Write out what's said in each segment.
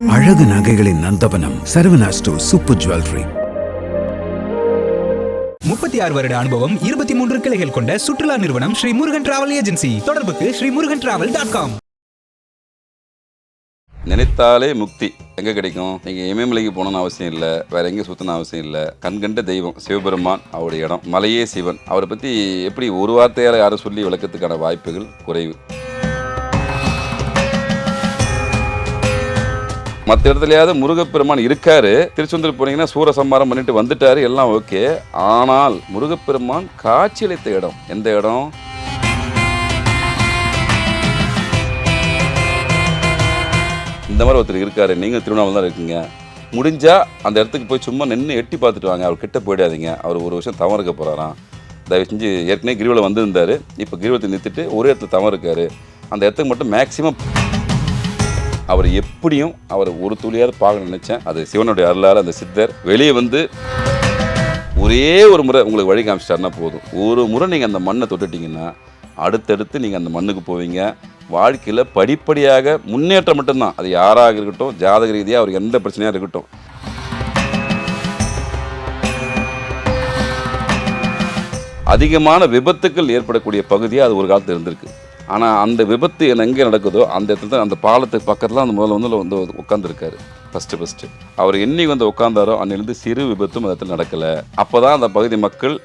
அழகு நகைகளின் நந்தவனம் Saravana store super jewellery. முப்பத்தி ஆறு வருட அனுபவம் இருபத்தி மூன்று கிளைகள் கொண்ட சுற்றுலா நிறுவனம் ஸ்ரீ முருகன் டிராவல் ஏஜென்சி தொடர்புக்கு Sri Murugan travel dot com நினைத்தாலே முக்தி. எங்கே கிடைக்கும்? நீங்கள் இமயமலைக்கு போகணும்னு அவசியம் இல்லை. வேற எங்கேயும் சுற்றணும் அவசியம் இல்லை. கண்கண்ட தெய்வம் சிவபெருமான் அவருடைய இடம். மலையே சிவன். அவரை பற்றி எப்படி ஒரு வார்த்தையால் யாரும் சொல்லி விளக்கத்துக்கான வாய்ப்புகள் குறைவு. மற்ற இடத்துலையாவது முருகப்பெருமான் இருக்காரு. திருச்செந்தூர் போனீங்கன்னா சூரசம்மாரம் பண்ணிட்டு வந்துட்டாரு. எல்லாம் ஓகே. ஆனால் முருகப்பெருமான் காட்சியளித்த இடம். எந்த இடம்? இந்த மாதிரி ஒருத்தர் இருக்காரு. நீங்கள் திருவண்ணாமலை தான் இருக்கீங்க. முடிஞ்சா அந்த இடத்துக்கு போய் சும்மா நின்று எட்டி பார்த்துட்டு வாங்க. அவர் கிட்ட போயிடாதீங்க. அவர் ஒரு வருஷம் தவம் இருக்க போறாராம். தயவு செஞ்சு ஏற்கனவே கிரிவலம் வந்திருந்தாரு. இப்போ கிரிவலத்தை நிறுத்திட்டு ஒரே இடத்துல தவம் இருக்காரு. அந்த இடத்துக்கு மட்டும் மேக்சிமம் அவர் எப்படியும் அவர் ஒரு துளியாவது பார்க்க நினச்சேன். அது சிவனுடைய அருளால் அந்த சித்தர் வெளியே வந்து ஒரே ஒரு முறை உங்களுக்கு வழி காமிச்சிட்டாருன்னா போதும். ஒரு முறை நீங்கள் அந்த மண்ணை தொட்டுட்டிங்கன்னா அடுத்தடுத்து நீங்கள் அந்த மண்ணுக்கு போவீங்க. வாழ்க்கையில் படிப்படியாக முன்னேற்றம் மட்டும்தான். அது யாராக இருக்கட்டும் ஜாதக ரீதியாக அவருக்கு எந்த பிரச்சனையாக இருக்கட்டும். அதிகமான விபத்துக்கள் ஏற்படக்கூடிய பகுதியாக அது ஒரு காலத்தில் இருந்திருக்கு. ஆனால் அந்த விபத்து எங்கே நடக்குதோ அந்த இடத்துல தான் அந்த பாலத்துக்கு பக்கத்தில் அந்த முதல்ல வந்து வந்து உட்காந்துருக்காரு ஃபஸ்ட்டு ஃபஸ்ட்டு அவர் என்னைக்கு வந்து உட்காந்தாரோ அன்னிலிருந்து சிறு விபத்தும் அந்த இடத்துல நடக்கலை. அப்போ தான் அந்த பகுதி மக்கள்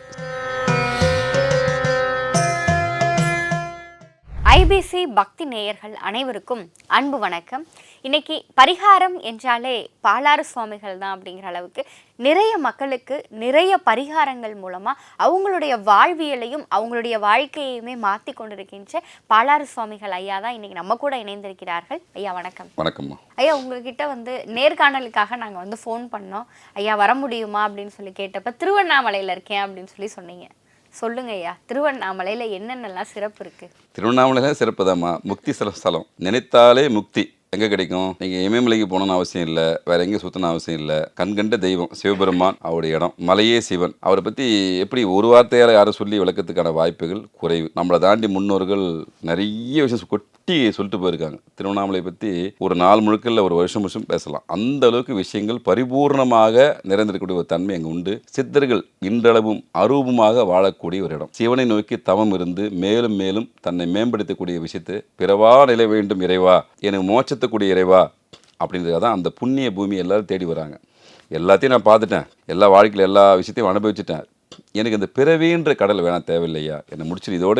ஐபிசி பக்தி நேயர்கள் அனைவருக்கும் அன்பு வணக்கம். இன்னைக்கு பரிகாரம் என்றாலே பாலாறு சுவாமிகள் தான் அப்படிங்கிற அளவுக்கு நிறைய மக்களுக்கு நிறைய பரிகாரங்கள் மூலமாக அவங்களுடைய வாழ்வியலையும் அவங்களுடைய வாழ்க்கையுமே மாற்றி கொண்டிருக்கின்ற பாலாறு சுவாமிகள் ஐயா தான் இன்னைக்கு நம்ம கூட இணைந்திருக்கிறார்கள். ஐயா வணக்கம். வணக்கம்மா. ஐயா உங்ககிட்ட வந்து நேர்காணலுக்காக நாங்கள் வந்து ஃபோன் பண்ணோம். ஐயா வர முடியுமா அப்படின்னு சொல்லி கேட்டப்ப திருவண்ணாமலையில் இருக்கேன் அப்படின்னு சொல்லி சொன்னீங்க. சொல்லுங்க ஐயா திருவண்ணாமலையில் என்னென்னலாம் சிறப்பு இருக்கு? திருவண்ணாமலையில் சிறப்புதாம்மா. முக்தி ஸ்தல ஸ்தலம் நினைத்தாலே முக்தி. எங்கே கிடைக்கும்? நீங்கள் இமயமலைக்கு போகணும்னு அவசியம் இல்லை. வேற எங்கேயும் சுற்றணும் அவசியம் இல்லை. கண்கண்ட தெய்வம் சிவபெருமான் அவருடைய இடம். மலையே சிவன். அவரை பற்றி எப்படி ஒரு வார்த்தையால் யாரும் சொல்லி விளக்கத்துக்கான வாய்ப்புகள் குறைவு. நம்மளை தாண்டி முன்னோர்கள் நிறைய விஷயம் கொட்டி சொல்லிட்டு போயிருக்காங்க. திருவண்ணாமலை பற்றி ஒரு நாள் முழுக்க இல்லை ஒரு வருஷம் வருஷம் பேசலாம். அந்த அளவுக்கு விஷயங்கள் பரிபூர்ணமாக நிறைந்திருக்கக்கூடிய ஒரு தன்மை அங்கே உண்டு. சித்தர்கள் இன்றளவும் அரூபமாக வாழக்கூடிய ஒரு இடம். சிவனை நோக்கி தவம் இருந்து மேலும் மேலும் தன்னை மேம்படுத்தக்கூடிய விஷயத்தை பிறவா நிலை வேண்டும் இறைவா? எனக்கு மோட்சத்தக்கூடிய இறைவா அப்படின்றத தான் அந்த புண்ணிய பூமி எல்லாரும் தேடி வராங்க. எல்லாத்தையும் நான் பார்த்துட்டேன். எல்லா வாழ்க்கையில் எல்லா விஷயத்தையும் அனுபவிச்சுட்டேன். எனக்கு இந்த பிறவின்ற கடல் வேணாம் தேவையில்லையா? என்னை முடிச்சு இதோட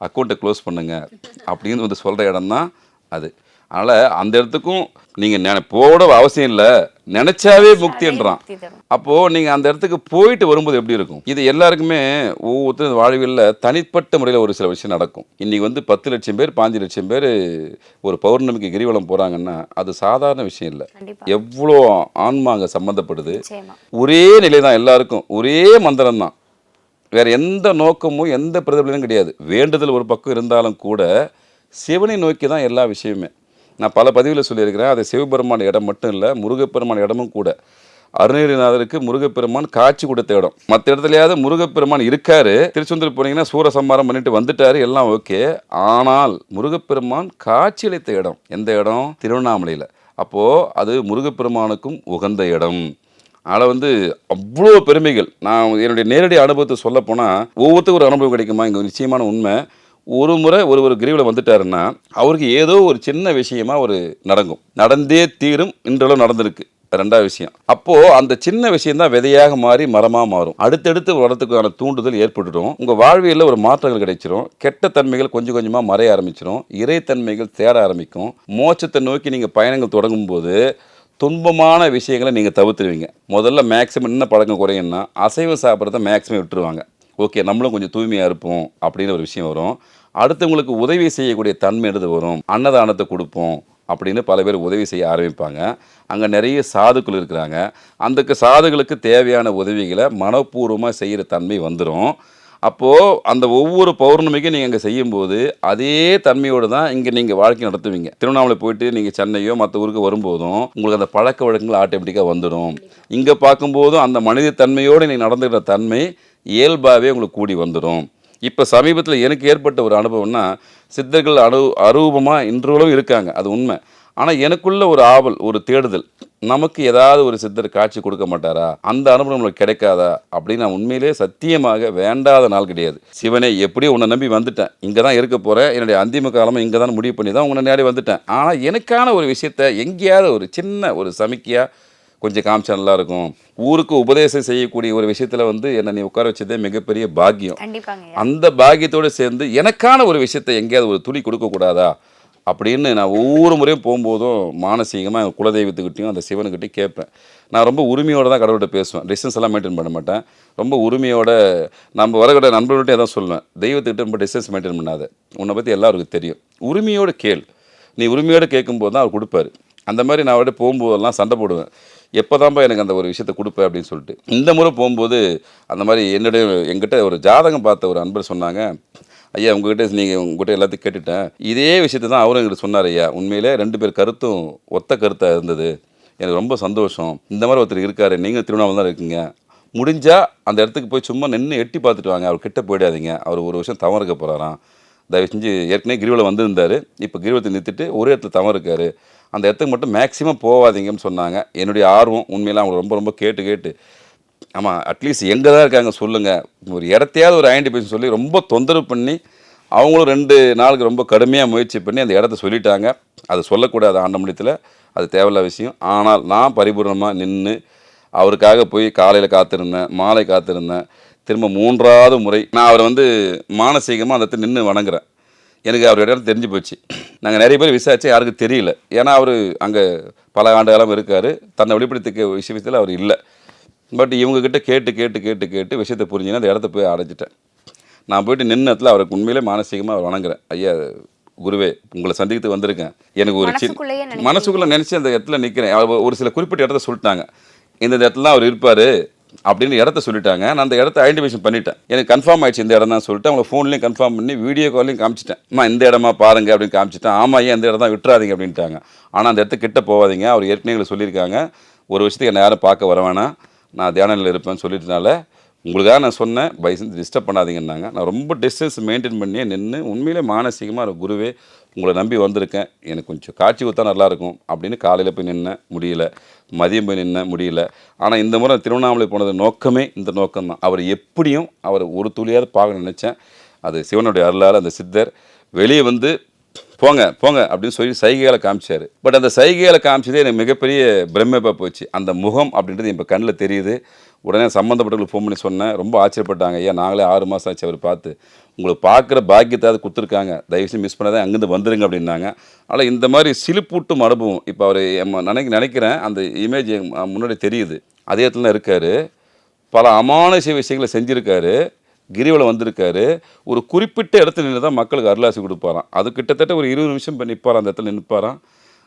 அக்கௌண்ட்டை க்ளோஸ் பண்ணுங்க. அப்படின்னு வந்து சொல்கிற இடம் தான் அது. அதனால் அந்த இடத்துக்கும் நீங்கள் நினை போட அவசியம் இல்லை. நினச்சாவே முக்தின்றான் அப்போது நீங்கள் அந்த இடத்துக்கு போயிட்டு வரும்போது எப்படி இருக்கும்? இது எல்லாருக்குமே ஒவ்வொருத்தரும் வாழ்வியலில் தனிப்பட்ட முறையில் ஒரு சில விஷயம் நடக்கும். இன்றைக்கி வந்து பத்து லட்சம் பேர் பாஞ்சு லட்சம் பேர் ஒரு பௌர்ணமிக்கு கிரிவலம் போகிறாங்கன்னா அது சாதாரண விஷயம் இல்லை. எவ்வளோ ஆன்மா அங்கே சம்மந்தப்படுது ஒரே நிலை தான் எல்லாருக்கும். ஒரே மந்திரம் தான் வேற எந்த நோக்கமும் எந்த பிரதிபலனும் கிடையாது. வேண்டுதல் ஒரு பக்கம் இருந்தாலும் கூட சிவனை நோக்கி தான் எல்லா விஷயமே. நான் பல பதிவில் சொல்லியிருக்கிறேன். அது சிவபெருமான இடம் மட்டும் இல்லை முருகப்பெருமான இடமும் கூட. அருணகிரிநாதருக்கு முருகப்பெருமான் காட்சி கொடுத்த இடம். மற்ற இடத்துலையாவது முருகப்பெருமான் இருக்காரு. திருச்செந்தூர் போனீங்கன்னா சூரசம்மாரம் பண்ணிட்டு வந்துட்டாரு. எல்லாம் ஓகே. ஆனால் முருகப்பெருமான் காட்சி அளித்த இடம். எந்த இடம்? திருவண்ணாமலையில். அப்போது அது முருகப்பெருமானுக்கும் உகந்த இடம். அதில் வந்து அவ்வளோ பெருமைகள். நான் என்னுடைய நேரடி அனுபவத்தை சொல்லப்போனால் ஒவ்வொருத்தருக்கும் ஒரு அனுபவம் கிடைக்குமா? இங்கே நிச்சயமான உண்மை. ஒரு முறை ஒரு ஒரு கிரிவில் வந்துட்டாருன்னா அவருக்கு ஏதோ ஒரு சின்ன விஷயமா ஒரு நடக்கும் நடந்தே தீரும் இன்றளவு நடந்திருக்கு. ரெண்டாவது விஷயம். அப்போது அந்த சின்ன விஷயம் தான் விதையாக மாறி மரமாக மாறும். அடுத்தடுத்து வரத்துக்கான தூண்டுதல் ஏற்பட்டுடும். உங்கள் வாழ்வியலில் ஒரு மாற்றங்கள் கிடைச்சிரும். கெட்ட தன்மைகள் கொஞ்சம் கொஞ்சமாக மறைய ஆரம்பிச்சிடும் இறைத்தன்மைகள் தேட ஆரம்பிக்கும். மோட்சத்தை நோக்கி நீங்கள் பயணங்கள் தொடங்கும் போது துன்பமான விஷயங்களை நீங்கள் தவிர்த்துருவீங்க. முதல்ல மேக்ஸிமம் என்ன பழக்கம் குறையும்னா அசைவம் சாப்பிட்றத மேக்ஸிமம் விட்டுருவாங்க. ஓகே நம்மளும் கொஞ்சம் தூய்மையாக இருப்போம் அப்படின்னு ஒரு விஷயம் வரும். அடுத்தவங்களுக்கு உதவி செய்யக்கூடிய தன்மை எடுத்து வரும்? அன்னதானத்தை கொடுப்போம் அப்படின்னு பல பேர் உதவி செய்ய ஆரம்பிப்பாங்க. அங்கே நிறைய சாதுக்கள் இருக்கிறாங்க. அந்த சாதுகளுக்கு தேவையான உதவிகளை மனப்பூர்வமாக செய்கிற தன்மை வந்துடும் அப்போது அந்த ஒவ்வொரு பௌர்ணமிக்கும் நீங்கள் அங்கே செய்யும்போது அதே தன்மையோடு தான் இங்கே நீங்கள் வாழ்க்கை நடத்துவீங்க. திருவண்ணாமலை போயிட்டு நீங்கள் சென்னையோ மற்ற ஊருக்கு வரும்போதும் உங்களுக்கு அந்த பழக்க வழக்கங்கள் ஆட்டோமேட்டிக்காக வந்துடும். இங்கே பார்க்கும்போதும் அந்த மனித தன்மையோடு நீங்கள் நடந்துக்கிற தன்மை இயல்பாகவே உங்களுக்கு கூடி வந்துடும். இப்போ சமீபத்தில் எனக்கு ஏற்பட்ட ஒரு அனுபவம்னா சித்தர்கள் அனு அரூபமாக இன்றளவும் இருக்காங்க அது உண்மை. ஆனால் எனக்குள்ள ஒரு ஆவல் ஒரு தேடுதல் நமக்கு ஏதாவது ஒரு சித்தர் காட்சி கொடுக்க மாட்டாரா? அந்த அனுபவம் நம்மளுக்கு கிடைக்காதா? அப்படின்னு நான் உண்மையிலே சத்தியமாக வேண்டாத நாள் கிடையாது. சிவனே எப்படியோ உன்னை நம்பி வந்துட்டேன். இங்கே தான் இருக்க போகிறேன் என்னுடைய அந்திம காலமும் இங்கே தான் முடிவு பண்ணி தான் உன்னை நேரடி வந்துட்டேன். ஆனால் எனக்கான ஒரு விஷயத்த எங்கேயாவது ஒரு சின்ன ஒரு சமிக்கையாக கொஞ்சம் காமிச்சா நல்லா இருக்கும் ஊருக்கு உபதேசம் செய்யக்கூடிய ஒரு விஷயத்தில் வந்து என்னை நீ உட்கார வச்சதே மிகப்பெரிய பாக்கியம். அந்த பாக்கியத்தோடு சேர்ந்து எனக்கான ஒரு விஷயத்தை எங்கேயாவது ஒரு துளி கொடுக்கக்கூடாதா அப்படின்னு நான் ஒவ்வொரு முறையும் போகும்போதும் மானசீகமாக என் குலதெய்வத்துக்கிட்டையும் அந்த சிவனுக்கிட்டையும் கேட்பேன். நான் ரொம்ப உரிமையோடு தான் கடவுள்கிட்ட பேசுவேன். டிஸ்டன்ஸ் எல்லாம் மெயின்டைன் பண்ண மாட்டேன். ரொம்ப உரிமையோட நம்ம வரக்கூட நண்பர்கள்ட்ட தான் சொல்லுவேன். தெய்வத்துக்கிட்ட ரொம்ப டிஸ்டன்ஸ் மெயின்டைன் பண்ணாத. உன்னை பற்றி எல்லாருக்கும் தெரியும். உரிமையோடு கேள். நீ உரிமையோடு கேட்கும்போது தான் அவர் கொடுப்பாரு. அந்த மாதிரி நான் அவர்கிட்ட போகும்போதெல்லாம் சண்டை போடுவேன். எப்போதான்ப்பா எனக்கு அந்த ஒரு விஷயத்தை கொடுப்பேன் அப்படின்னு சொல்லிட்டு. இந்த முறை போகும்போது அந்த மாதிரி என்னுடைய எங்கிட்ட ஒரு ஜாதகம் பார்த்த ஒரு அன்பர் சொன்னாங்க. ஐயா உங்ககிட்ட நீங்கள் உங்ககிட்ட எல்லாத்தையும் கேட்டுட்டேன். இதே விஷயத்தை தான் அவரும் எங்கிட்ட சொன்னார் ஐயா. உண்மையிலே ரெண்டு பேர் கருத்தும் ஒத்த கருத்தாக இருந்தது. எனக்கு ரொம்ப சந்தோஷம். இந்த மாதிரி ஒருத்தர் இருக்காரு. நீங்கள் திருவண்ணாமலை தான் இருக்கீங்க. முடிஞ்சால் அந்த இடத்துக்கு போய் சும்மா நின்று எட்டி பார்த்துட்டு வாங்க. அவர் கிட்ட போயிடாதீங்க. அவர் ஒரு வருஷம் தவறு இருக்க போகிறாராம் தயவு செஞ்சு ஏற்கனவே கிரிவலம் வந்திருந்தார். இப்போ கிரிவலத்தை நிறுத்திட்டு ஒரு இடத்துல தவறு அந்த இடத்துக்கு மட்டும் மேக்ஸிமம் போகாதீங்கன்னு சொன்னாங்க. என்னுடைய ஆர்வம் உண்மையில அவங்க ரொம்ப ரொம்ப கேட்டு கேட்டு. ஆமாம் அட்லீஸ்ட் எங்கே தான் இருக்காங்க சொல்லுங்கள் ஒரு இடத்தையாவது ஒரு ஐடென்டிஃபிகேஷன் சொல்லி ரொம்ப தொந்தரவு பண்ணி அவங்களும் ரெண்டு நாளுக்கு ரொம்ப கடுமையாக முயற்சி பண்ணி அந்த இடத்த சொல்லிட்டாங்க. அது சொல்லக்கூடாது ஆண்டமணியத்தில் அது தேவையில்ல விஷயம். ஆனால் நான் பரிபூர்ணமாக நின்று அவருக்காக போய் காலையில் காத்திருந்தேன் மாலை காத்திருந்தேன். திரும்ப மூன்றாவது முறை நான் அவரை வந்து மானசீகமாக அந்த இடத்துல நின்று வணங்குறேன். எனக்கு அவர் இடம் தெரிஞ்சு போச்சு. நாங்கள் நிறைய பேர் விசாரிச்சு யாருக்கும் தெரியல. ஏன்னா அவர் அங்கே பல ஆண்டு காலம் இருக்கார். தன்னை வெளிப்படுத்திக்க விஷயத்தில் அவர் இல்லை. பட் இவங்ககிட்ட கேட்டு கேட்டு கேட்டு கேட்டு விஷயத்தை புரிஞ்சுன்னா அந்த இடத்த போய் அடைஞ்சிட்டேன். நான் போயிட்டு நின்ன இடத்துல அவருக்கு உண்மையிலே மானசீகமாக அவர் வணங்குறேன். ஐயா குருவே உங்களை சந்திக்கிறதுக்கு வந்திருக்கேன். எனக்கு ஒரு சின்ன. மனசுக்குள்ளே நினச்சி அந்த இடத்துல நிற்கிறேன் ஒரு சில குறிப்பிட்ட இடத்த சொல்லிட்டாங்க. இந்த இடத்துல அவர் இருப்பார். அப்படின்னு இடத்த சொல்லிட்டாங்க. நான் அந்த இடத்த ஐடென்டிஃபிகேஷன் பண்ணிட்டேன். எனக்கு கன்ஃபார்ம் ஆயிடுச்சு இந்த இடம் தான் சொல்லிட்டு அவங்க ஃபோன்லேயும் கன்ஃபார்ம் பண்ணி வீடியோ காலையும் காமிச்சிட்டேன். அம்மா இந்த இடமா பாருங்க அப்படின்னு காமிச்சிட்டேன். ஆமா ஏன் இந்த இடம் தான் விட்டுறாதீங்க அப்படின்ட்டாங்க. ஆனால் அந்த இடத்துக்கு கிட்ட போகாதீங்க. அவர் ஏற்கனவே எங்களுக்கு சொல்லியிருக்காங்க. ஒரு விஷயத்துக்கு என்னை யாரும் பார்க்க வர வேணாம். நான் தியானில் இருப்பேன்னு சொல்லிட்டனால உங்களுக்காக நான் சொன்னேன். பைசன் டிஸ்டர்ப் பண்ணாதீங்கன்னாங்க. நான் ரொம்ப டிஸ்டன்ஸ் மெயின்டைன் பண்ணியே நின்று உண்மையிலே மானசீகமாக ஒரு குருவே உங்களை நம்பி வந்திருக்கேன். எனக்கு கொஞ்சம் காட்சி கொடுத்தா நல்லாயிருக்கும். அப்படின்னு காலையில் போய் நின்னேன். முடியல. மதியம் போய் நின்னேன். முடியல. ஆனால் இந்த முறை திருவண்ணாமலை போனது நோக்கமே இந்த நோக்கம் தான் அவர் எப்படியும் அவர் ஒரு துளியாவது பார்க்க நினச்சேன். அது சிவனுடைய அருளால் அந்த சித்தர் வெளியே வந்து போங்க போங்க அப்படின்னு சொல்லி சைகைகளை காமிச்சார். பட் அந்த சைகைகளை காமிச்சதே எனக்கு மிகப்பெரிய பிரமிப்பாக போச்சு. அந்த முகம் அப்படின்றது இப்போ கண்ணில் தெரியுது. உடனே சம்மந்தப்பட்டவங்களுக்கு ஃபோன் பண்ணி சொன்னேன். ரொம்ப ஆச்சரியப்பட்டாங்க. ஐயா நாங்களே ஆறு மாதம் ஆச்சு அவர் பார்த்து. உங்களை பார்க்குற பாக்கியத்தை கொடுத்துருக்காங்க. தயவுசெய்து மிஸ் பண்ணாத அங்கேருந்து வந்துடுங்க அப்படின்னாங்க. ஆனால் இந்த மாதிரி சிலுப்பூட்டும் அனுபவம் இப்போ அவர் நினைக்க நினைக்கிறேன் அந்த இமேஜ் முன்னாடி தெரியுது. அதே இடத்துல தான் இருக்கார். பல அமானுஷ விஷயங்களை செஞ்சுருக்காரு. கிரிவலம் வந்திருக்காரு. ஒரு குறிப்பிட்ட இடத்துல நின்று தான் மக்களுக்கு அருளாசி கொடுப்பாராம். அது கிட்டத்தட்ட ஒரு இருபது நிமிஷம் இப்போ நிற்பாராம் அந்த இடத்துல நிற்பாராம்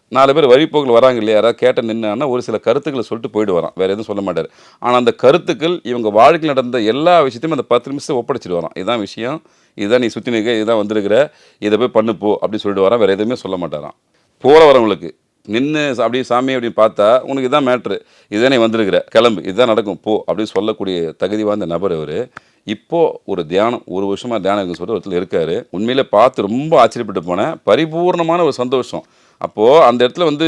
நாலு பேர் வழிபோக்கில் வராங்க இல்லையா? யாராவது கேட்ட நின்னான்னா ஒரு சில கருத்துக்களை சொல்லிட்டு போயிட்டு வரான் வேறு எதுவும் சொல்ல மாட்டார். ஆனால் அந்த கருத்துக்கள் இவங்க வாழ்க்கையில் நடந்த எல்லா விஷயத்தையும் அந்த பத்து நிமிஷத்தை ஒப்படைச்சிட்டு வரான் இதுதான் விஷயம். இதுதான் நீ சுற்றி நிற்க இதுதான் வந்திருக்கிற. இதை போய் பண்ணு போ. அப்படின்னு சொல்லிட்டு வரான் வேறு எதுவுமே சொல்ல மாட்டாராம். போகிற வரவங்களுக்கு நின்று அப்படியே சாமி அப்படின்னு பார்த்தா உனக்கு இதான் மேட்ரு. இதுதான் நீ வந்திருக்கிற. கிளம்பு. இதுதான் நடக்கும். போ. அப்படின்னு சொல்லக்கூடிய தகுதி வாய்ந்த நபர் அவர். இப்போ ஒரு தியானம் ஒரு வருஷமாக தியானம் சொல்லிட்டு ஒருத்தர் இருக்கார். உண்மையில பார்த்து ரொம்ப ஆச்சரியப்பட்டு போனேன். பரிபூர்ணமான ஒரு சந்தோஷம். அப்போது அந்த இடத்துல வந்து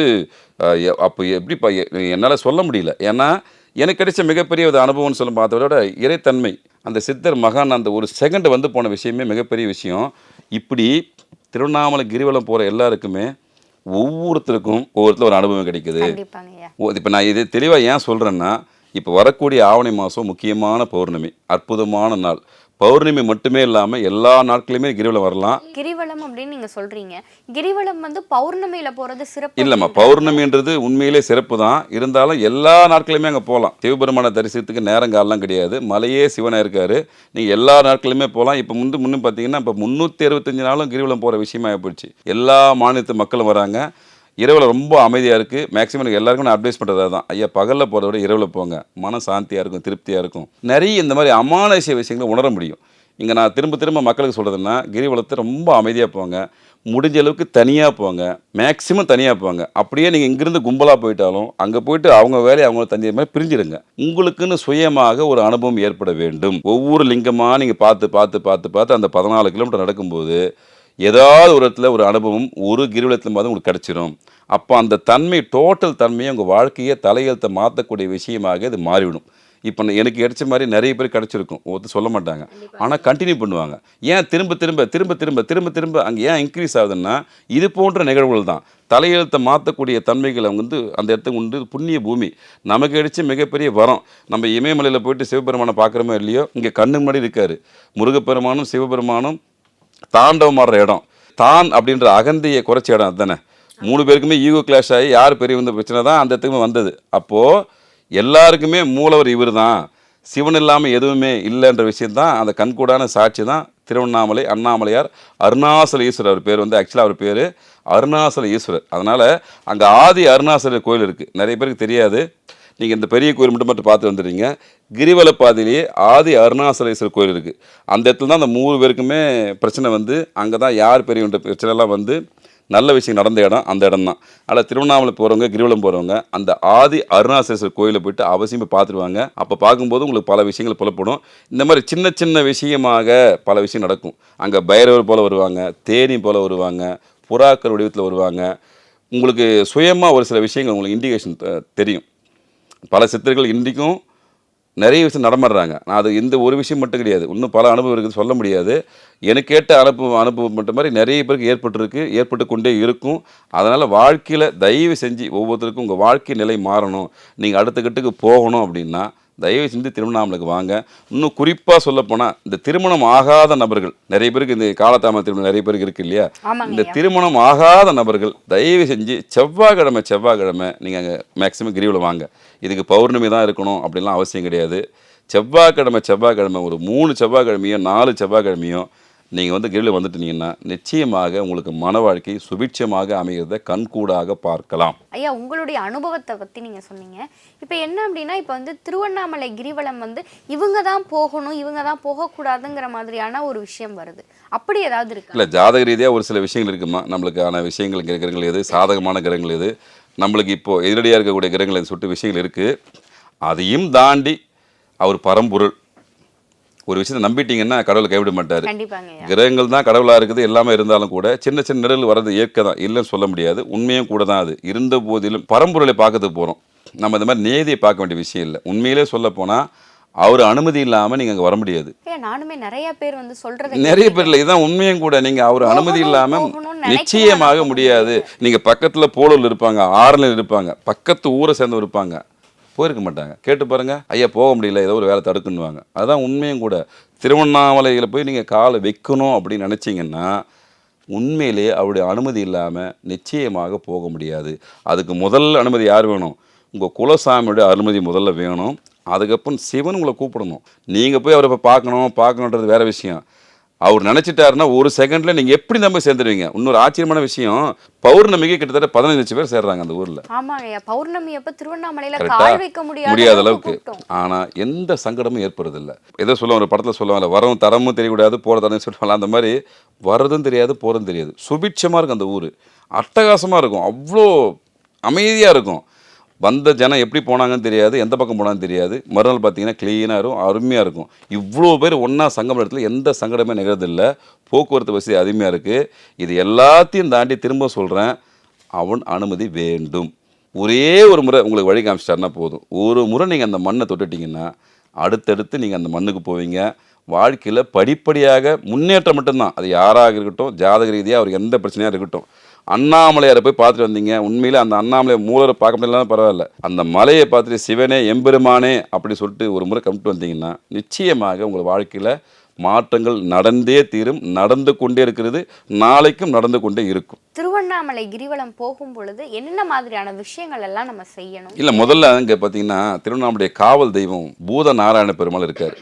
அப்போ எப்படிப்பா என்னால் சொல்ல முடியல. ஏன்னா எனக்கு கிடைச்ச மிகப்பெரிய ஒரு அனுபவம்னு சொல்ல பார்த்ததை விட இறைத்தன்மை அந்த சித்தர் மகான் அந்த ஒரு செகண்ட் வந்து போன விஷயமே மிகப்பெரிய விஷயம். இப்படி திருவண்ணாமலை கிரிவலம் போகிற எல்லாருக்குமே ஒவ்வொருத்தருக்கும் ஒவ்வொருத்தர் ஒரு அனுபவம் கிடைக்குது. இப்போ நான் இது தெளிவாக ஏன் சொல்கிறேன்னா இப்போ வரக்கூடிய ஆவணி மாதம் முக்கியமான பௌர்ணமி அற்புதமான நாள். பௌர்ணமி மட்டுமே இல்லாமல் எல்லா நாட்களுமே கிரிவலம் வரலாம். கிரிவலம் அப்படின்னு நீங்க சொல்றீங்க. கிரிவலம் வந்து பௌர்ணமியில போறது சிறப்பு இல்லைம்மா. பௌர்ணமின்றது உண்மையிலே சிறப்பு தான் இருந்தாலும் எல்லா நாட்களுமே அங்கே போகலாம் சிவபெருமான தரிசனத்துக்கு நேரங்காலம்லாம் கிடையாது. மலையே சிவனாக இருக்காரு. நீங்கள் எல்லா நாட்களுமே போகலாம் இப்போ முந்து முன்னு பார்த்தீங்கன்னா இப்போ முந்நூற்றி அறுபத்தஞ்சு நாளும் கிரிவலம் போகிற விஷயமா போயிடுச்சு எல்லா மாநிலத்து மக்களும் வராங்க. இரவில் ரொம்ப அமைதியாக இருக்குது மேக்ஸிமம் எனக்கு எல்லாருக்கும் நான் அட்வைஸ் பண்ணுறது தான் ஐயா பகலில் போகிறத விட இரவில் போங்க. மன சாந்தியாக இருக்கும் திருப்தியாக இருக்கும். நிறைய இந்த மாதிரி அமானுஷ்ய விஷயங்களை உணர முடியும். இங்கே நான் திரும்ப திரும்ப மக்களுக்கு சொல்கிறதுன்னா கிரிவலத்தை ரொம்ப அமைதியாக போங்க. முடிஞ்ச அளவுக்கு தனியாக போங்க. மேக்ஸிமம் தனியாக போங்க. அப்படியே நீங்கள் இங்கிருந்து கும்பலாக போயிட்டாலும் அங்கே போயிட்டு அவங்க வேலையை அவங்க தனியாக மாதிரி பிரிஞ்சிடுங்க. உங்களுக்குன்னு சுயமாக ஒரு அனுபவம் ஏற்பட வேண்டும். ஒவ்வொரு லிங்கமாக நீங்கள் பார்த்து பார்த்து பார்த்து பார்த்து அந்த பதினாலு கிலோமீட்டர் நடக்கும்போது ஏதாவது ஒரு இடத்துல ஒரு அனுபவம் ஒரு கிரிவலத்தில் மாதிரி உங்களுக்கு கிடச்சிரும். அப்போ அந்த தன்மை டோட்டல் தன்மையை உங்கள் வாழ்க்கையை தலையெழுத்தை மாற்றக்கூடிய விஷயமாக இது மாறிவிடும். இப்போ எனக்கு கிடைச்ச மாதிரி நிறைய பேர் கிடச்சிருக்கும். ஒருத்தர் சொல்ல மாட்டாங்க. ஆனால் கண்டினியூ பண்ணுவாங்க. ஏன் திரும்ப திரும்ப திரும்ப திரும்ப திரும்ப திரும்ப அங்கே ஏன் இன்க்ரீஸ் ஆகுதுன்னா இது போன்ற நிகழ்வுகள் தான். தலையெழுத்தை மாற்றக்கூடிய தன்மைகளை வந்து அந்த இடத்துக்கு உண்டு. புண்ணிய பூமி. நமக்கு கிடைச்ச மிகப்பெரிய வரம். நம்ம இமயமலையில் போயிட்டு சிவபெருமானை பார்க்குறோமோ இல்லையோ இங்கே கண்ணு முன்னாடி இருக்காரு. முருகப்பெருமானும் சிவபெருமானும் தாண்டவம் ஆடுற இடம். தான் அப்படின்ற அகந்தையை குறைச்ச இடம் அதுதானே. மூணு பேருக்குமே ஈகோ கிளாஷ் ஆகி யார் பெரிய வந்த பிரச்சனை தான் அந்த இடத்துக்குமே வந்தது. அப்போது எல்லாருக்குமே மூலவர் இவர் தான் சிவன் இல்லாமல் எதுவுமே இல்லைன்ற விஷயந்தான் அந்த கண்கூடான சாட்சி தான் திருவண்ணாமலை அண்ணாமலையார் அருணாசல ஈஸ்வரர் அவர் பேர் வந்து ஆக்சுவலாக அவர் பேர் அருணாசல ஈஸ்வரர். அதனால் அங்கே ஆதி அருணாசலர் கோயில் இருக்குது நிறைய பேருக்கு தெரியாது. நீங்கள் இந்த பெரிய கோயில் மட்டும் மட்டும் பார்த்து வந்துடுறீங்க. கிரிவல பாதையிலேயே ஆதி அருணாசலேஸ்வரர் கோயில் இருக்குது அந்த இடத்துல தான் அந்த மூணு பேருக்குமே பிரச்சனை வந்து அங்கே தான் யார் பெரியவன்ற பிரச்சனைலாம் வந்து நல்ல விஷயம் நடந்த இடம் அந்த இடம் தான். அதில் திருவண்ணாமலை போகிறவங்க கிரிவலம் போகிறவங்க அந்த ஆதி அருணாசலேஸ்வரர் கோயிலை போயிட்டு அவசியம் பார்த்துருவாங்க. அப்போ பார்க்கும்போது உங்களுக்கு பல விஷயங்கள் புலப்படும். இந்த மாதிரி சின்ன சின்ன விஷயமாக பல விஷயம் நடக்கும். அங்கே பைரவர் போல் வருவாங்க தேனி போல் வருவாங்க புறாக்கள் வடிவத்தில் வருவாங்க. உங்களுக்கு சுயமாக ஒரு சில விஷயங்கள் உங்களுக்கு இண்டிகேஷன் தெரியும். பல சித்தர்கள் இன்றைக்கும் நிறைய விஷயம் நடமாடுறாங்க. நான் அது இந்த ஒரு விஷயம் மட்டும் கிடையாது. இன்னும் பல அனுபவம் இருக்குது சொல்ல முடியாது. எனக்கு கேட்ட அனுபவம் அனுபவம் மட்டும் மாதிரி நிறைய பேருக்கு ஏற்பட்டிருக்கு ஏற்பட்டு கொண்டே இருக்கும். அதனால் வாழ்க்கையில் தயவு செஞ்சு ஒவ்வொருத்தருக்கும் உங்கள் வாழ்க்கை நிலை மாறணும். நீங்கள் அடுத்த கட்டுக்கு போகணும் அப்படின்னா தயவு செஞ்சு திருவண்ணாமலைக்கு வாங்க. இன்னும் குறிப்பாக சொல்லப்போனால் இந்த திருமணம் ஆகாத நபர்கள் நிறைய பேருக்கு இந்த காலத்தாம திருமணம் நிறைய பேருக்கு இருக்கு இல்லையா? இந்த. திருமணம் ஆகாத நபர்கள் தயவு செஞ்சு செவ்வாய்க்கிழமை செவ்வாய்க்கிழமை நீங்கள் அங்கே மேக்ஸிமம் கிரிவலம் வாங்க. இதுக்கு பௌர்ணமி தான் இருக்கணும் அப்படிலாம் அவசியம் கிடையாது. செவ்வாய்க்கிழமை செவ்வாய்க்கிழமை ஒரு மூணு செவ்வாய்க்கிழமையோ நாலு செவ்வாய்க்கிழமையோ நீங்கள் வந்து கிரிவலம் வந்துட்டீங்கன்னா நிச்சயமாக உங்களுக்கு மன வாழ்க்கை சுபிட்சமாக அமைகிறத கண்கூடாக பார்க்கலாம். ஐயா உங்களுடைய அனுபவத்தை பற்றி நீங்கள் சொன்னீங்க. இப்போ என்ன அப்படின்னா இப்போ வந்து திருவண்ணாமலை கிரிவலம் வந்து இவங்க தான் போகணும் இவங்க தான் போகக்கூடாதுங்கிற மாதிரியான ஒரு விஷயம் வருது. அப்படி ஏதாவது இருக்கா? இல்லை ஜாதக ரீதியாக ஒரு சில விஷயங்கள் இருக்குமா? நம்மளுக்கான விஷயங்கள் கிரகங்கள் எது? சாதகமான கிரகங்கள் எது? நம்மளுக்கு இப்போது எதிரடியாக இருக்கக்கூடிய கிரகங்கள் சொல்லிட்டு விஷயங்கள் இருக்குது அதையும் தாண்டி அவர் பரம்பொருள். ஒரு விஷயத்தை நம்பிட்டீங்கன்னா கடவுளை கைவிட மாட்டார். கிரகங்கள் தான் கடவுளாக இருக்குது எல்லாமே இருந்தாலும் கூட சின்ன சின்ன நிழல் வர்றது இயற்கை தான் இல்லைன்னு சொல்ல முடியாது. உண்மையும் கூட தான் அது. இருந்த போதிலும் பரம்பொருளை பார்க்கறதுக்கு போகிறோம் நம்ம இந்த மாதிரி நேதியை பார்க்க வேண்டிய விஷயம் இல்லை. உண்மையிலே சொல்ல போனால் அவர் அனுமதி இல்லாமல் நீங்கள் அங்கே வர முடியாது. நானுமே நிறைய பேர் வந்து சொல்றது நிறைய பேர் இல்லை இதான் உண்மையும் கூட. நீங்கள் அவர் அனுமதி இல்லாமல் நிச்சயமாக முடியாது. நீங்கள் பக்கத்தில் போலூர் இருப்பாங்க ஆறுல இருப்பாங்க பக்கத்து ஊரை சேர்ந்து இருப்பாங்க. போயிருக்க மாட்டாங்க. கேட்டு பாருங்க. ஐயா போக முடியல ஏதோ ஒரு வேலை தடுக்குன்னுவாங்க. அதுதான் உண்மையும் கூட. திருவண்ணாமலையில் போய் நீங்கள் காலை வைக்கணும் அப்படின்னு நினச்சிங்கன்னா உண்மையிலேயே அவருடைய அனுமதி இல்லாமல் நிச்சயமாக போக முடியாது. அதுக்கு முதல் அனுமதி யார் வேணும்? உங்கள் குலசாமியோட அனுமதி முதல்ல வேணும். அதுக்கப்புறம் சிவன் உங்களை கூப்பிடணும். நீங்கள் போய் அவரை இப்போ பார்க்கணும் பார்க்கணுன்றது வேற விஷயம். அவர் நினச்சிட்டாருன்னா ஒரு செகண்டில் நீங்கள் எப்படி நம்பி சேர்ந்துருவீங்க? இன்னொரு ஆச்சரியமான விஷயம் பௌர்ணமிக்கு கிட்டத்தட்ட பதினஞ்சு லட்சம் பேர் சேர்றாங்க அந்த ஊரில். ஆமாங்க பௌர்ணமி அப்ப திருவண்ணாமலையில கரெக்டா கால் வைக்க முடியாத முடியாத அளவுக்கு கூட்டம். ஆனா எந்த சங்கடமும் ஏற்படுறதில்ல. ஏதோ சொல்லுவாங்க ஒரு படத்துல சொல்லுவாங்கல்ல வரவும் தரமும் தெரியக்கூடாது போற தரம் சொல்லுவாங்க. அந்த மாதிரி வர்றதும் தெரியாது போறதும் தெரியாது. சுபிட்சமா இருக்கும் அந்த ஊர். அட்டகாசமா இருக்கும். அவ்வளோ அமைதியா இருக்கும். வந்த ஜனம் எப்படி போனாங்கன்னு தெரியாது எந்த பக்கம் போனாலும் தெரியாது. மறுநாள் பார்த்தீங்கன்னா க்ளீனாக இருக்கும் அருமையாக இருக்கும். இவ்வளோ பேர் ஒன்றா சங்கம் இடத்துல எந்த சங்கடமே நிகழ்றதில்லை. போக்குவரத்து வசதி அருமையாக இருக்குது இது எல்லாத்தையும் தாண்டி திரும்ப சொல்கிறேன் அவன் அனுமதி வேண்டும். ஒரே ஒரு முறை உங்களுக்கு வழி காமிச்சிட்டாருன்னா போதும். ஒரு முறை நீங்கள் அந்த மண்ணை தொட்டுட்டிங்கன்னா அடுத்தடுத்து நீங்கள் அந்த மண்ணுக்கு போவீங்க. வாழ்க்கையில் படிப்படியாக முன்னேற்றம் மட்டும்தான். அது யாராக இருக்கட்டும் ஜாதக ரீதியாக அவருக்கு எந்த பிரச்சனையாக இருக்கட்டும். அண்ணாமலையாரை போய் பார்த்துட்டு வந்தீங்க. உண்மையிலே அந்த அண்ணாமலை மூலரை பார்க்க முடியலனாலும் பரவாயில்ல. அந்த மலையை பார்த்துட்டு சிவனே எம்பெருமானே அப்படி சொல்லிட்டு ஒரு முறை கம்பிட்டு வந்தீங்கன்னா நிச்சயமாக உங்கள் வாழ்க்கையில் மாற்றங்கள் நடந்தே தீரும் நடந்து கொண்டே இருக்கிறது நாளைக்கும் நடந்து கொண்டே இருக்கும். திருவண்ணாமலை கிரிவலம் போகும் பொழுது என்னென்ன மாதிரியான விஷயங்கள் எல்லாம் நம்ம செய்யணும்? இல்லை முதல்ல இங்கே பார்த்தீங்கன்னா திருவண்ணாமலை காவல் தெய்வம் பூத நாராயண பெருமாள் இருக்கார்.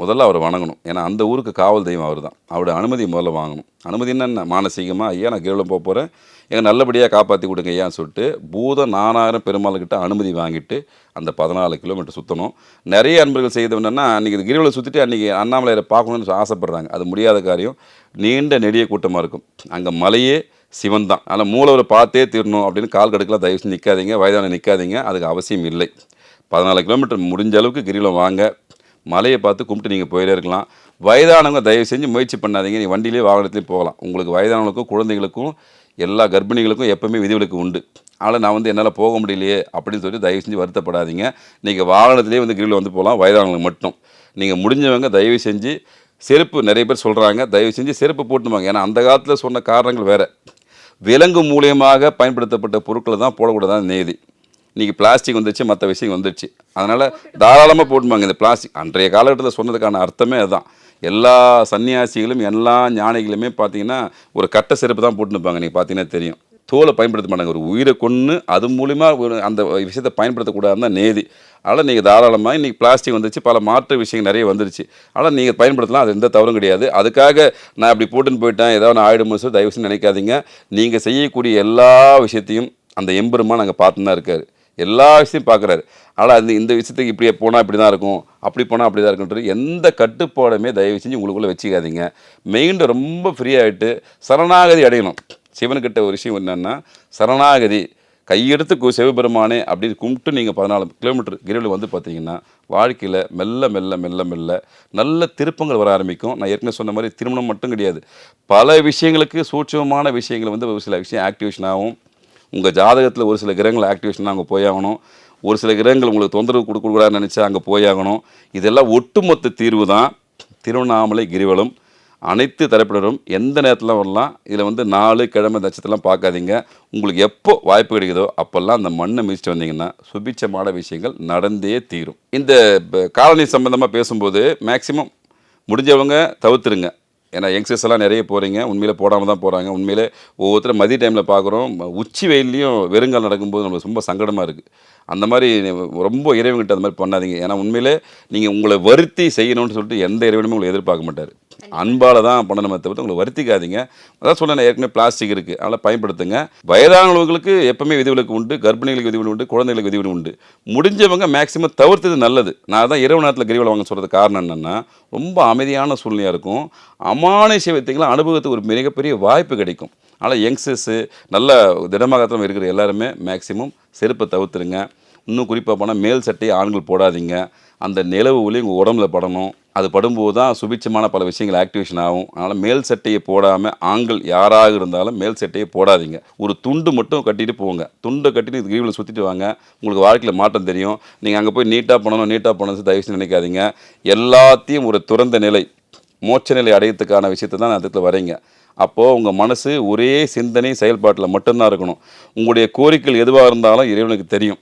முதல்ல அவர் வணங்கணும். ஏன்னா அந்த ஊருக்கு காவல் தெய்வம் அவர் தான் அவருடைய அனுமதி முதல்ல வாங்கணும். அனுமதி என்ன மானசீகமாக ஐயா நான் கேவலம் போக போகிறேன் எங்கள் நல்லபடியாக காப்பாற்றி கொடுங்க ஐயான்னு சொல்லிட்டு பூத நானாயிரம் பெருமாள்கிட்ட அனுமதி வாங்கிட்டு அந்த பதினாலு கிலோமீட்டர் சுற்றணும் நிறைய அன்பர்கள் செய்தது என்னென்னா அன்றைக்கி கிரிவலை சுற்றிட்டு அன்றைக்கி அண்ணாமலையரை பார்க்கணும்னு ஆசைப்பட்றாங்க. அது முடியாத காரியம். நீண்ட நெடிய கூட்டமாக இருக்கும். அங்கே மலையே சிவன் தான். ஆனால் மூலவரை பார்த்தே தீரணும் அப்படின்னு கால் கடுக்கலாம் தயவு செஞ்சு நிற்காதீங்க வயதான நிற்காதீங்க அதுக்கு அவசியம் இல்லை. பதினாலு கிலோமீட்டர் முடிஞ்ச அளவுக்கு கிரிவலம் வாங்க. மலையை பார்த்து கும்பிட்டு நீங்கள் போயிட்டே இருக்கலாம். வயதானவங்க தயவு செஞ்சு முயற்சி பண்ணாதீங்க. நீ வண்டியிலே வாகனத்துலேயும் போகலாம். உங்களுக்கு வயதானவங்களுக்கும் குழந்தைகளுக்கும் எல்லா கர்ப்பிணிகளுக்கும் எப்பவுமே விதிவிலக்கு உண்டு. ஆனால் நான் வந்து என்னால் போக முடியலையே அப்படின்னு சொல்லி தயவு செஞ்சு வருத்தப்படாதீங்க. நீங்கள் வாகனத்திலே வந்து கிரில் வந்து போகலாம். வயதானவங்களுக்கு மட்டும். நீங்கள் முடிஞ்சவங்க தயவு செஞ்சு செருப்பு நிறைய பேர் சொல்கிறாங்க தயவு செஞ்சு செருப்பு போட்டுமாங்க ஏன்னா அந்த காலத்தில் சொன்ன காரணங்கள் வேறு. விலங்கு மூலியமாக பயன்படுத்தப்பட்ட பொருட்களை தான் போடக்கூடாதான் நேதி. இன்றைக்கி பிளாஸ்டிக் வந்துச்சு மற்ற விஷயம் வந்துடுச்சு அதனால் தாராளமாக போட்டுமாங்க இந்த பிளாஸ்டிக் அன்றைய காலகட்டத்தில் சொன்னதுக்கான அர்த்தமே அதுதான் எல்லா சன்னியாசிகளும் எல்லா ஞானிகளுமே பார்த்தீங்கன்னா ஒரு கட்ட செருப்பு தான் போட்டுனுப்பாங்க நீங்கள் பார்த்தீங்கன்னா தெரியும். தோலை பயன்படுத்த மாட்டாங்க. ஒரு உயிரை கொன்று அது மூலிமா ஒரு அந்த விஷயத்தை பயன்படுத்தக்கூடாதுன்னு தான் நேதி. ஆனால் நீங்கள் தாராளமாக இன்றைக்கி பிளாஸ்டிக் வந்துருச்சு. பல மாற்று விஷயங்கள் நிறைய வந்துருச்சு. ஆனால் நீங்கள் பயன்படுத்தலாம். அது எந்த தவறும் கிடையாது. அதுக்காக நான் இப்படி போட்டுன்னு போயிட்டேன். ஏதாவது ஆயிடுமோ சொல்லி தயவு நினைக்காதீங்க. நீங்கள் செய்யக்கூடிய எல்லா விஷயத்தையும் அந்த எம்பெருமா நாங்கள் பார்த்து தான் இருக்காரு. எல்லா விஷயத்தையும் பார்க்குறாரு. ஆனால் அது இந்த விஷயத்துக்கு இப்படியே போனால் இப்படி தான் இருக்கும் அப்படி போனால் அப்படி தான் இருக்குன்றது எந்த கட்டுப்பாடுமே தயவு செஞ்சு உங்களுக்குள்ளே வச்சுக்காதீங்க. மெயின் ரொம்ப ஃப்ரீயாகிட்டு சரணாகதி அடையணும். சிவனுக்கிட்ட ஒரு விஷயம் என்னென்னா சரணாகதி கையெடுத்து கு- சிவபெருமானே அப்படின்னு கும்பிட்டு நீங்கள் பதினாலு கிலோமீட்டர் கிரிவில் வந்து பார்த்தீங்கன்னா வாழ்க்கையில் மெல்ல மெல்ல மெல்ல மெல்ல நல்ல திருப்பங்கள் வர ஆரம்பிக்கும். நான் ஏற்கனவே சொன்ன மாதிரி திருமணம் மட்டும் கிடையாது. பல விஷயங்களுக்கு சூட்சமான விஷயங்கள் வந்து ஒரு சில விஷயம் ஆக்டிவேஷன் ஆகும். உங்கள் ஜாதகத்தில் ஒரு சில கிரகங்கள் ஆக்டிவேஷன் அங்கே போயாகணும். ஒரு சில கிரகங்கள் உங்களுக்கு தொந்தரவு கொடுக்கக்கூடாதுன்னு நினச்சா அங்கே போயாகணும். இதெல்லாம் ஒட்டுமொத்த தீர்வு தான் திருவண்ணாமலை கிரிவலம் அனைத்து தரப்பினரும் எந்த நேரத்தில் வரலாம் இதில் வந்து நாலு கிழமை நட்சத்திரம்லாம் பார்க்காதீங்க. உங்களுக்கு எப்போ வாய்ப்பு கிடைக்குதோ அப்போல்லாம் அந்த மண்ணை மிதிச்சிட்டு வந்தீங்கன்னா சுபிச்சமான விஷயங்கள் நடந்தே தீரும். இந்த காலனி சம்பந்தமாக பேசும்போது மேக்சிமம் முடிஞ்சவங்க தவிர்த்துருங்க. ஏன்னா யங்ஸ்டர்ஸ் எல்லாம் நிறைய போகிறீங்க உண்மையில் போடாமல் தான் போகிறாங்க உண்மையிலே ஒவ்வொருத்தரும் மதிய டைமில் பார்க்குறோம் உச்சி வெயில்லையும் வெறுங்கால் நடக்கும்போது நம்மளுக்கு ரொம்ப சங்கடமாக இருக்குது அந்த மாதிரி ரொம்ப இறைவன்கிட்ட அந்த மாதிரி பண்ணாதீங்க. ஏன்னா உண்மையிலே நீங்கள் உங்களை வருத்தி செய்யணும்னு சொல்லிட்டு எந்த இறைவனுமே உங்களை எதிர்பார்க்க மாட்டார். அன்பால் தான் பண்ணணுமே தவிர்த்து உங்களை வருத்திக்காதீங்க. அதான் சொன்னேன் ஏற்கனவே பிளாஸ்டிக் இருக்குது அதனால் பயன்படுத்துங்க. வயதானவங்களுக்கு எப்பவுமே விதிவிலக்கு உண்டு. கர்ப்பிணிகளுக்கு விதிவிலக்கு உண்டு. குழந்தைகளுக்கு விதிவிலக்கு உண்டு. முடிஞ்சவங்க மேக்ஸிமம் தவிர்த்தது நல்லது. நான் தான் இரவு நேரத்தில் கிரிவலம் வாங்க சொல்கிறது காரணம் என்னென்னா ரொம்ப அமைதியான சூழ்நிலையாக இருக்கும். அமானுஷ்ய வித்தைகளை அனுபவத்துக்கு ஒரு மிகப்பெரிய வாய்ப்பு கிடைக்கும். அதனால் யங்ஸ்டர்ஸு நல்ல திடமாகத்தம் இருக்கிற எல்லாருமே மேக்ஸிமம் செருப்பை தவிர்த்துருங்க. இன்னும் குறிப்பாக போனால் மேல் சட்டையை ஆண்கள் போடாதீங்க. அந்த நிலவு ஒளி உங்கள் உடம்புல படணும். அது படும்போது தான் சுபிச்சமான பல விஷயங்கள் ஆக்டிவேஷன் ஆகும். அதனால் மேல் சட்டையை போடாமல் ஆண்கள் யாராக இருந்தாலும் மேல் சட்டையை போடாதீங்க. ஒரு துண்டு மட்டும் கட்டிட்டு போங்க. துண்டை கட்டிட்டு இது சுற்றிட்டு வாங்க. உங்களுக்கு வாழ்க்கையில் மாற்றம் தெரியும். நீங்கள் அங்கே போய் நீட்டாக பண்ணணும் நீட்டாக பண்ணணும் தயவு நினைக்காதீங்க. எல்லாத்தையும் ஒரு துறந்த நிலை மோட்ச நிலை அடையத்துக்கான விஷயத்தை தான் நான் இடத்துல வரீங்க அப்போது உங்கள் மனசு ஒரே சிந்தனை செயல்பாட்டில் மட்டும்தான் இருக்கணும். உங்களுடைய கோரிக்கைகள் எதுவாக இருந்தாலும் இறைவனுக்கு தெரியும்.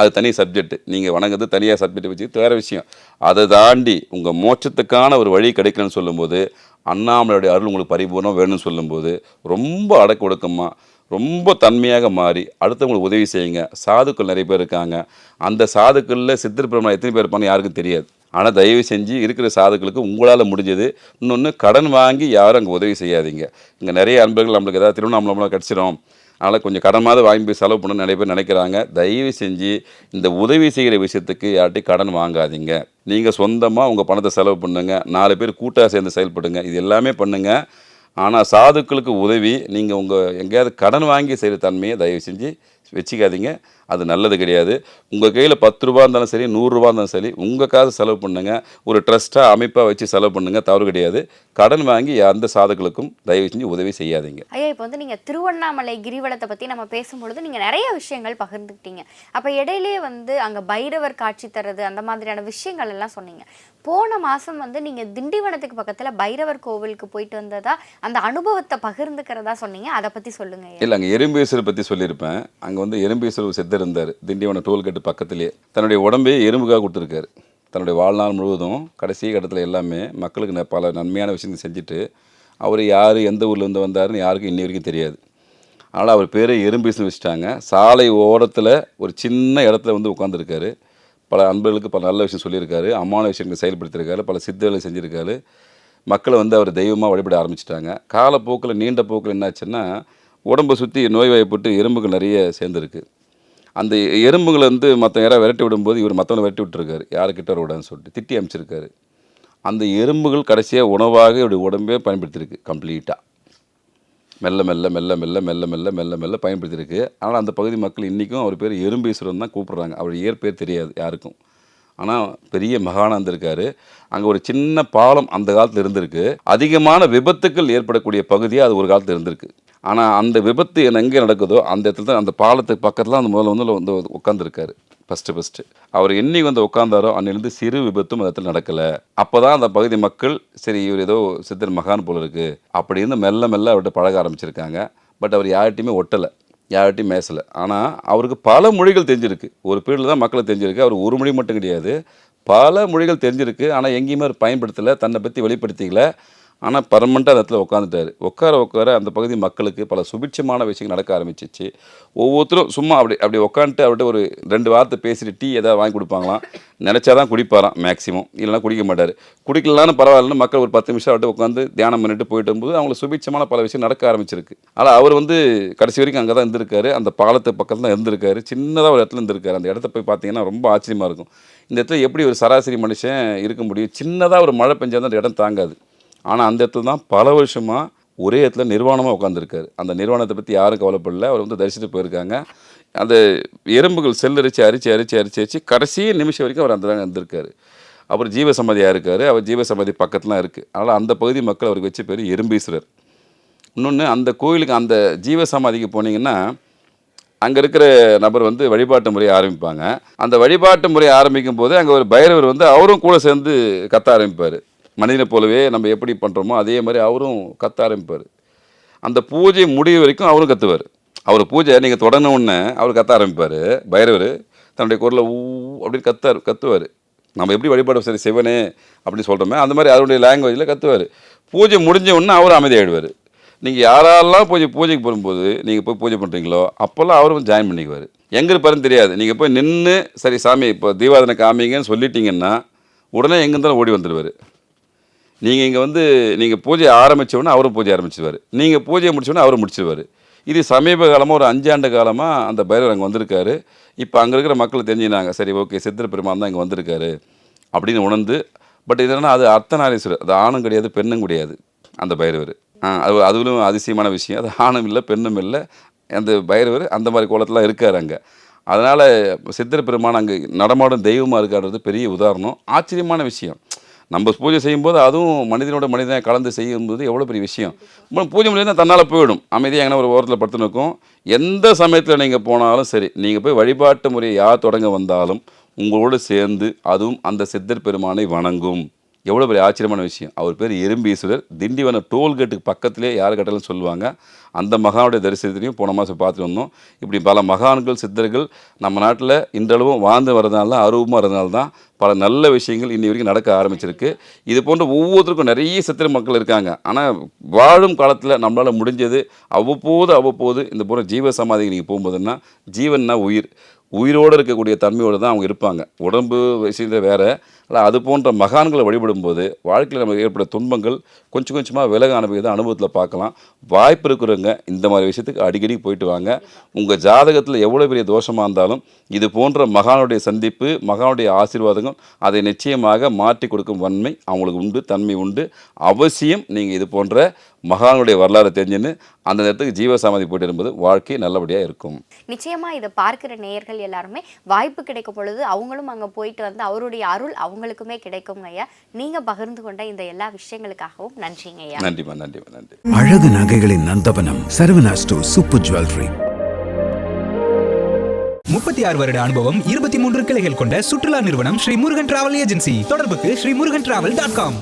அது தனி சப்ஜெக்ட் நீங்கள் வணங்குறது தனியாக சப்ஜெக்ட் வச்சு வேறு விஷயம். அதை தாண்டி உங்கள் மோட்சத்துக்கான ஒரு வழி கிடைக்கணும்னு சொல்லும்போது அண்ணாமலையுடைய அருள் உங்களுக்கு பரிபூர்ணம் வேணும்னு சொல்லும்போது ரொம்ப அடக்க ஒடுக்கமாக ரொம்ப தன்மையாக மாறி அடுத்தவங்களுக்கு உதவி செய்யுங்க. சாதுக்கள் நிறைய பேர் இருக்காங்க. அந்த சாதுக்களில் சித்தர் பிரம்மன் எத்தனை பேர் இருப்பாங்க யாருக்கும் தெரியாது. ஆனால் தயவு செஞ்சு இருக்கிற சாதுக்களுக்கு உங்களால் முடிஞ்சது. இன்னொன்று கடன் வாங்கி யாரும் அங்கே உதவி செய்யாதீங்க. இங்கே நிறைய அன்பர்கள் நம்மளுக்கு ஏதாவது திருவண்ணாமலை கிடச்சிரும். அதனால் கொஞ்சம் கடமாவது வாங்கி போய் செலவு பண்ணணும்னு நிறைய பேர் நினைக்கிறாங்க. தயவு செஞ்சு இந்த உதவி செய்கிற விஷயத்துக்கு யார்ட்டையும் கடன் வாங்காதீங்க. நீங்கள் சொந்தமாக உங்கள் பணத்தை செலவு பண்ணுங்கள் நாலு பேர் கூட்டாக சேர்ந்து செயல்படுங்க. இது எல்லாமே பண்ணுங்கள் ஆனால் சாதுக்களுக்கு உதவி நீங்கள் உங்கள் எங்கேயாவது கடன் வாங்கி செய்கிற தன்மையை தயவு செஞ்சு வச்சுக்காதீங்க. அது நல்லது கிடையாது. உங்கள் கையில் பத்து ரூபா இருந்தாலும் சரி நூறுரூவா இருந்தாலும் சரி உங்கள் காசு செலவு பண்ணுங்கள் ஒரு ட்ரஸ்ட்டாக அமைப்பாக வச்சு செலவு பண்ணுங்கள் தவறு கிடையாது. கடன் வாங்கி எந்த சாதகளுக்கும் தயவு செஞ்சு உதவி செய்யாதீங்க. ஐயா இப்போ வந்து நீங்கள் திருவண்ணாமலை கிரிவலத்தை பற்றி நம்ம பேசும்பொழுது நீங்கள் நிறைய விஷயங்கள் பகிர்ந்துக்கிட்டீங்க. அப்போ இடையிலே வந்து அங்கே பைரவர் காட்சி தர்றது அந்த மாதிரியான விஷயங்கள் எல்லாம் சொன்னீங்க. போன மாதம் வந்து நீங்கள் திண்டிவனத்துக்கு பக்கத்தில் பைரவர் கோவிலுக்கு போயிட்டு வந்ததா அந்த அனுபவத்தை பகிர்ந்துக்கிறதா சொன்னீங்க? அதை பற்றி சொல்லுங்கள் இல்லை அங்கே எறும்பேஸ்வரர் பற்றி சொல்லியிருப்பேன். அங்கே வந்து எறும்பேஸ்வரர் சித்தர் இருந்தார் திண்டிவனம் டோல்கேட்டு பக்கத்துலேயே தன்னுடைய உடம்பே எறும்புக்காக கொடுத்துருக்காரு. தன்னுடைய வாழ்நாள் முழுவதும் கடைசி கட்டத்தில் எல்லாமே மக்களுக்கு பல நன்மையான விஷயங்கள் செஞ்சுட்டு அவர் யார் எந்த ஊர்லேருந்து வந்தாருன்னு யாருக்கும் இன்னி வரைக்கும் தெரியாது. அதனால் அவர் பேரை எறும்பேசுன்னு வச்சுட்டாங்க. சாலை ஓரத்தில் ஒரு சின்ன இடத்துல வந்து உட்காந்துருக்காரு பல அன்பர்களுக்கு பல நல்ல விஷயம் சொல்லியிருக்காரு. அம்மான விஷயங்களை செயல்படுத்தியிருக்காரு. பல சித்தர்களை செஞ்சுருக்காரு. மக்களை வந்து அவர் தெய்வமாக வழிபட ஆரம்பிச்சிட்டாங்க. காலப்போக்கில் நீண்ட போக்கில் என்னாச்சுன்னா உடம்பை சுற்றி நோய்வாய்ப்பட்டு எறும்புகள் நிறைய சேர்ந்துருக்கு. அந்த எறும்புகளை வந்து மற்ற யாராவது விரட்டி விடும்போது இவர் மற்றவங்களை விரட்டி விட்டுருக்காரு. யாருக்கிட்ட விடான்னு சொல்லிட்டு திட்டி அமைச்சிருக்காரு. அந்த எறும்புகள் கடைசியாக உணவாக இவருடைய உடம்பே பயன்படுத்தியிருக்கு கம்ப்ளீட்டாக மெல்ல மெல்ல மெல்ல மெல்ல மெல்ல மெல்ல மெல்ல மெல்ல பயன்படுத்தியிருக்கு. ஆனால் அந்த பகுதி மக்கள் இன்றைக்கும் அவர் பேர் எறும்பீஸ்வரன் தான் கூப்பிட்றாங்க. அவர் இயற்பேர் தெரியாது யாருக்கும். ஆனால் பெரிய மகானந்த் இருந்திருக்காரு அங்கே ஒரு சின்ன பாலம் அந்த காலத்தில் இருந்திருக்கு. அதிகமான விபத்துக்கள் ஏற்படக்கூடிய பகுதியாக அது ஒரு காலத்தில் இருந்திருக்கு. ஆனால் அந்த விபத்து எங்கே நடக்குதோ அந்த இடத்துல தான் அந்த பாலத்துக்கு பக்கத்தில் அந்த முதல்ல வந்து வந்து உட்காந்துருக்காரு ஃபஸ்ட்டு ஃபஸ்ட்டு அவர் என்னைக்கு வந்து உட்காந்தாரோ அன்னிலிருந்து சிறு விபத்தும் அந்த இடத்துல நடக்கலை. அப்போ தான் அந்த பகுதி மக்கள் சரி இவர் ஏதோ சித்தர் மகான் போல இருக்கு. அப்படின்னு மெல்ல மெல்ல அவர்கிட்ட பழக ஆரம்பிச்சிருக்காங்க. பட் அவர் யார்கிட்டையுமே ஒட்டலை. யார்கிட்டையும் பேசலை. ஆனால் அவருக்கு பல மொழிகள் தெரிஞ்சிருக்கு. ஒரு பீரியடில் தான் மக்களை தெரிஞ்சிருக்கு. அவர் ஒரு மொழி மட்டும் கிடையாது. பல மொழிகள் தெரிஞ்சிருக்கு. ஆனால் எங்கேயுமே அவர் பயன்படுத்தலை. தன்னை பற்றி வெளிப்படுத்திக்கல. ஆனால் பர்மனெண்ட்டாக அந்த இடத்துல உட்காந்துட்டாரு உட்கார உட்கார அந்த பகுதி மக்களுக்கு பல சுபிட்சமான விஷயங்கள் நடக்க ஆரம்பிச்சிச்சு. ஒவ்வொருத்தரும் சும்மா அப்படி அப்படி உட்காந்துட்டு அவர்கிட்ட ஒரு ரெண்டு வார்த்தை பேசிட்டு டீ ஏதாவது வாங்கி கொடுப்பாங்களாம். நினச்சா தான் குடிப்பாராம் மேக்ஸிமம் இல்லைனா குடிக்க மாட்டார். குடிக்கலான்னு பரவாயில்லன்னு மக்கள் ஒரு பத்து நிமிஷம் அவர்கிட்ட உட்காந்து தியானம் பண்ணிட்டு போயிட்டு போது அவங்களுக்கு சுபிட்சமான பல விஷயம் நடக்க ஆரம்பிச்சிருக்கு. ஆனால் அவர் வந்து கடைசி வரைக்கும் அங்கே தான் இருந்திருக்காரு. அந்த பாலத்து பக்கத்தில் தான் இருந்திருக்காரு. சின்னதாக ஒரு இடத்துல இருந்திருக்காரு. அந்த இடத்த போய் பார்த்தீங்கன்னா ரொம்ப ஆச்சரியமாக இருக்கும். இந்த இடத்துல எப்படி ஒரு சராசரி மனுஷன் இருக்க முடியும்? சின்னதாக ஒரு மழை பெஞ்சா அந்த இடம் தாங்காது. ஆனால் அந்த இடத்துல தான் பல வருஷமாக ஒரே இடத்துல நிர்வாணமாக உட்காந்துருக்காரு அந்த நிர்வாணத்தை பற்றி யாரும் கவலைப்படல. அவர் வந்து தரிசனம் போயிருக்காங்க. அந்த எறும்புகள் செல்லரிச்சு அரிச்சு அரிச்சு அரிச்சு அரிச்சு கடைசி நிமிஷம் வரைக்கும் அவர் அந்த தான் இருந்திருக்காரு. அவர் ஜீவசமாதியாக இருக்கார். அவர் ஜீவசமாதி பக்கத்துலாம் இருக்குது அதனால் அந்த பகுதி மக்கள் அவருக்கு வச்ச பேர் எறும்பீஸ்வரர். இன்னொன்று அந்த கோயிலுக்கு அந்த ஜீவசமாதிக்கு போனீங்கன்னா அங்கே இருக்கிற நபர் வந்து வழிபாட்டு முறையை ஆரம்பிப்பாங்க. அந்த வழிபாட்டு முறையை ஆரம்பிக்கும் போது அங்கே ஒரு பைரவர் வந்து அவரும் கூட சேர்ந்து கத்த ஆரம்பிப்பார். மனிதனை போலவே நம்ம எப்படி பண்ணுறோமோ அதே மாதிரி அவரும் கத்த ஆரம்பிப்பார். அந்த பூஜை முடிவு வரைக்கும் அவரும் கத்துவார். அவர் பூஜை நீங்கள் தொடங்கினோடனே அவர் கத்த ஆரம்பிப்பார். பைரவர் தன்னுடைய குரலை ஊ அப்படின்னு கத்தார் கத்துவார். நம்ம எப்படி வழிபாடு சரி சிவனே அப்படின்னு சொல்கிறோமே அந்த மாதிரி அவருடைய லாங்குவேஜில் கத்துவார். பூஜை முடிஞ்ச உடனே அவர் அமைதியாகிடுவார் நீங்கள் யாரெல்லாம் பூஜை பூஜைக்கு போகும்போது நீங்கள் போய் பூஜை பண்ணுறீங்களோ அப்போல்லாம் அவரும் ஜாயின் பண்ணிக்குவார். எங்கே இருப்பாருன்னு தெரியாது. நீங்கள் போய் நின்று சரி சாமி இப்போ தீபாவளி காமிங்கன்னு சொல்லிட்டீங்கன்னா உடனே எங்கே இருந்தாலும் ஓடி வந்துடுவார் நீங்கள் இங்கே வந்து நீங்கள் பூஜை ஆரம்பித்தவொடனே அவரும் பூஜை ஆரம்பிச்சிடுவார் நீங்கள் பூஜையை முடிச்சோடனே அவரும் முடிச்சிடுவார் இது சமீப காலமாக ஒரு அஞ்சாண்டு காலமாக அந்த பைரவர் அங்கே வந்திருக்காரு. இப்போ அங்கே இருக்கிற மக்கள் தெரிஞ்சுனாங்க சரி ஓகே சித்திர பெருமான் தான் இங்கே வந்திருக்காரு அப்படின்னு உணர்ந்து பட் இது அது அர்த்தநாரீஸ்வரர் அது ஆணும் கிடையாது பெண்ணும் கிடையாது அந்த பைரவர். அது அதுவும் அதிசயமான விஷயம். அது ஆணும் இல்லை பெண்ணும் இல்லை அந்த பைரவர் அந்த மாதிரி கோலத்தில் இருக்கார் அங்கே. அதனால் சித்திர பெருமான் அங்கே நடமாடும் தெய்வமாக இருக்கான்றது பெரிய உதாரணம். ஆச்சரியமான விஷயம். நம்ம பூஜை செய்யும்போது அதுவும் மனிதனோட மனிதனை கலந்து செய்யும்போது எவ்வளோ பெரிய விஷயம். பூஜை முடியாது தன்னால் போயிடும். அமைதியாக எங்கன்னா ஒரு ஓரத்தில் படுத்து நிற்கும் எந்த சமயத்தில் நீங்கள் போனாலும் சரி நீங்கள் போய் வழிபாட்டு முறையை யார் தொடங்க வந்தாலும் உங்களோடு சேர்ந்து அதுவும் அந்த சித்தர் பெருமானை வணங்கும். எவ்வளோ பெரிய ஆச்சரியமான விஷயம். அவர் பேர் எறும்பீஸ்வரர் திண்டிவனம் டோல்கேட்டுக்கு பக்கத்திலே யார் கட்டலும் சொல்லுவாங்க. அந்த மகானுடைய தரிசனத்தையும் போன மாதம் பார்த்துட்டு வந்தோம். இப்படி பல மகான்கள் சித்தர்கள் நம்ம நாட்டில் இன்றளவும் வாழ்ந்து வரதுனால தான் அருவமாக வரதுனால தான் பல நல்ல விஷயங்கள் இன்னி வரைக்கும் நடக்க ஆரம்பிச்சிருக்கு. இது போன்ற ஒவ்வொருத்தருக்கும் நிறைய சித்திர மக்கள் இருக்காங்க. ஆனால் வாழும் காலத்தில் நம்மளால் முடிஞ்சது அவ்வப்போது அவ்வப்போது இந்த போகிற ஜீவ சமாதிக்கு நீங்கள் போகும்போதுன்னா ஜீவன்னா உயிர். உயிரோடு இருக்கக்கூடிய தன்மையோடு தான் அவங்க இருப்பாங்க. உடம்பு விஷயத்தில் வேறு ஆனால் அது போன்ற மகான்களை வழிபடும்போது வாழ்க்கையில் நமக்கு ஏற்பட துன்பங்கள் கொஞ்சம் கொஞ்சமாக விலக அனுபவிக்கிறத அனுபவத்தில் பார்க்கலாம். வாய்ப்பு இருக்கிறவங்க இந்த மாதிரி விஷயத்துக்கு அடிக்கடி போயிட்டு வாங்க. உங்கள் ஜாதகத்தில் எவ்வளோ பெரிய தோஷமாக இருந்தாலும் இது போன்ற மகானுடைய சந்திப்பு மகானுடைய ஆசீர்வாதங்கள் அதை நிச்சயமாக மாற்றி கொடுக்கும் வன்மை அவங்களுக்கு உண்டு தன்மை உண்டு. அவசியம் நீங்கள் இது போன்ற மகானுடைய வரலாறு தெரிஞ்சுன்னு அந்த நேரத்துக்கு ஜீவசமாதி போயிட்டு இருக்கும்போது வாழ்க்கை நல்லபடியாக இருக்கும். நிச்சயமா இதை பார்க்கிற நேயர்கள் எல்லாருமே வாய்ப்பு கிடைக்கும் பொழுது அவங்களும் அங்க போயிட்டு வந்து அவருடைய அருள் அவங்களுக்குமே கிடைக்குங்க ஐயா. நீங்க பகிர்ந்து கொண்ட இந்த எல்லா விஷயங்களுக்காகவும் நன்றிங்க ஐயா. நன்றிம்மா நன்றிம்மா நன்றி. அழகு நகைகளின் நந்தவனம் சரவணா ஸ்டோர் சூப்பர் ஜுவல்லரி முப்பத்தி ஆறு வருட அனுபவம் இருபத்தி மூன்று கிளைகள் கொண்ட சுற்றுலா நிறுவனம் ஸ்ரீ முருகன் டிராவல் ஏஜென்சி தொடர்புக்கு Sri Murugan travel dot com